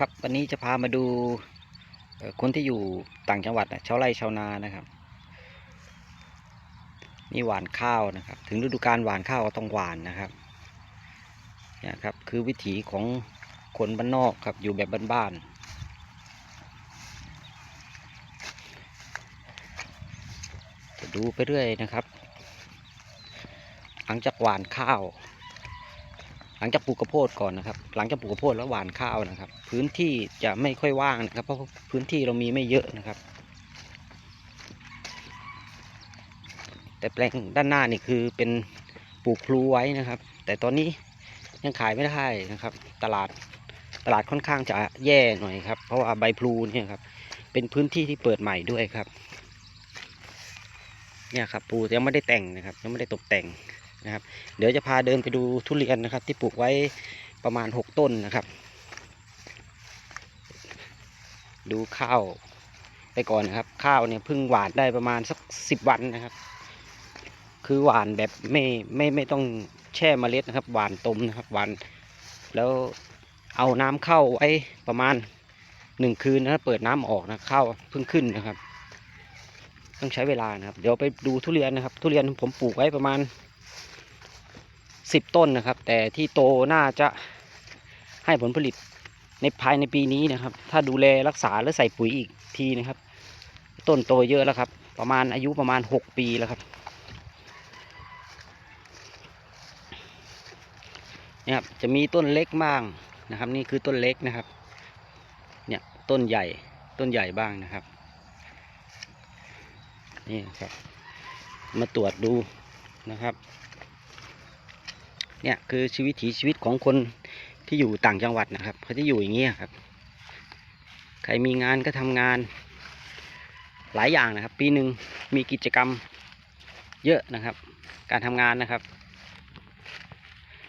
ครับวันนี้จะพามาดูคนที่อยู่ต่างจังหวัดนะชาวไร่ชาวนานะครับนี่หว่านข้าวนะครับ ถึงฤดูการหว่านข้าวก็ต้องหว่านนะครับเนี่ยครับคือวิถีของคนบ้านนอกครับอยู่แบบบ้านๆจะดูไปเรื่อยนะครับ หลังจากหว่านข้าว หลังจากปลูกข้าวโพดก่อนนะครับ หลังจากปลูกข้าวโพดแล้วหว่านข้าวนะครับ พื้นที่จะไม่ค่อยว่างนะครับ เพราะพื้นที่เรามีไม่เยอะนะครับ แต่แปลงด้านหน้านี่คือเป็นปลูกพลูไว้นะครับ แต่ตอนนี้ยังขายไม่ได้นะครับ ตลาดตลาดค่อนข้างจะแย่หน่อยครับ เพราะว่าใบพลูเนี่ยครับ เป็นพื้นที่ที่เปิดใหม่ด้วยครับ เนี่ยครับ ปูยังไม่ได้แต่งนะครับ ยังไม่ได้ตกแต่ง นะครับ เดี๋ยวจะพาเดินไปดูทุเรียนนะครับ ที่ปลูกไว้ประมาณหกต้นนะครับ ดูข้าวไปก่อนนะครับ ข้าวเนี่ยเพิ่งหวานได้ประมาณสักสิบวันนะครับ คือหวานแบบไม่ไม่ไม่ต้องแช่เมล็ดนะครับ หวานต้มนะครับหวานแล้วเอาน้ำเข้าไว้ประมาณหนึ่งคืนนะครับเปิดน้ำออกนะข้าวเพิ่งขึ้นนะครับ ต้องใช้เวลานะครับ เดี๋ยวไปดูทุเรียนนะครับ ทุเรียนผมปลูกไว้ประมาณ สิบต้นนะครับ แต่ที่โตน่าจะให้ผลผลิตในภายในปีนี้นะครับ ถ้าดูแลรักษาและใส่ปุ๋ยอีกทีนะครับ ต้นโตเยอะแล้วครับ ประมาณอายุประมาณหกปีแล้วครับเนี่ยครับจะมีต้นเล็กบ้างนะครับ นี่คือต้นเล็กนะครับ เนี่ยต้นใหญ่ต้นใหญ่บ้างนะครับ นี่ครับ มาตรวจดูนะครับ เนี่ยคือชีวิตถีชีวิตของคนที่อยู่ต่างจังหวัดนะครับเขาจะอยู่อย่างเงี้ยครับ ใครมีงานก็ทำงาน หลายอย่างนะครับ ปีหนึ่งมีกิจกรรมเยอะนะครับ การทำงานนะครับ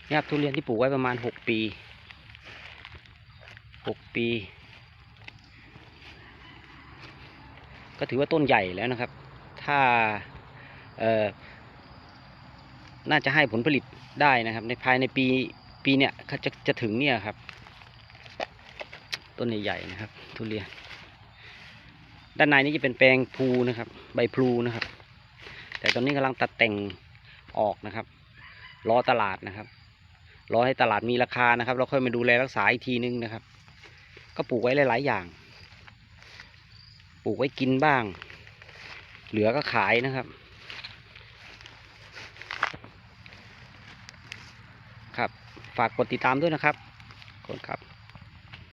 เนี่ยครับทุเรียนที่ปลูกไว้ประมาณหกปีหกปี ก็ถือว่าต้นใหญ่แล้วนะครับ ถ้าเอ่อ น่าจะให้ผลผลิตได้นะครับ ในภายในปีปีเนี้ยเขาจะจะถึงเนี่ยครับ ต้นใหญ่ๆนะครับ ทุเรียน ด้านในนี้จะเป็นแปลงพลูนะครับ ใบพลูนะครับ แต่ตอนนี้กำลังตัดแต่งออกนะครับ รอตลาดนะครับ รอให้ตลาดมีราคานะครับ เราค่อยมาดูแลรักษาอีกทีนึงนะครับ ก็ปลูกไว้หลาย ๆ อย่าง ปลูกไว้กินบ้าง เหลือก็ขายนะครับ ครับ ฝากกดติดตามด้วยนะครับขอบคุณครับ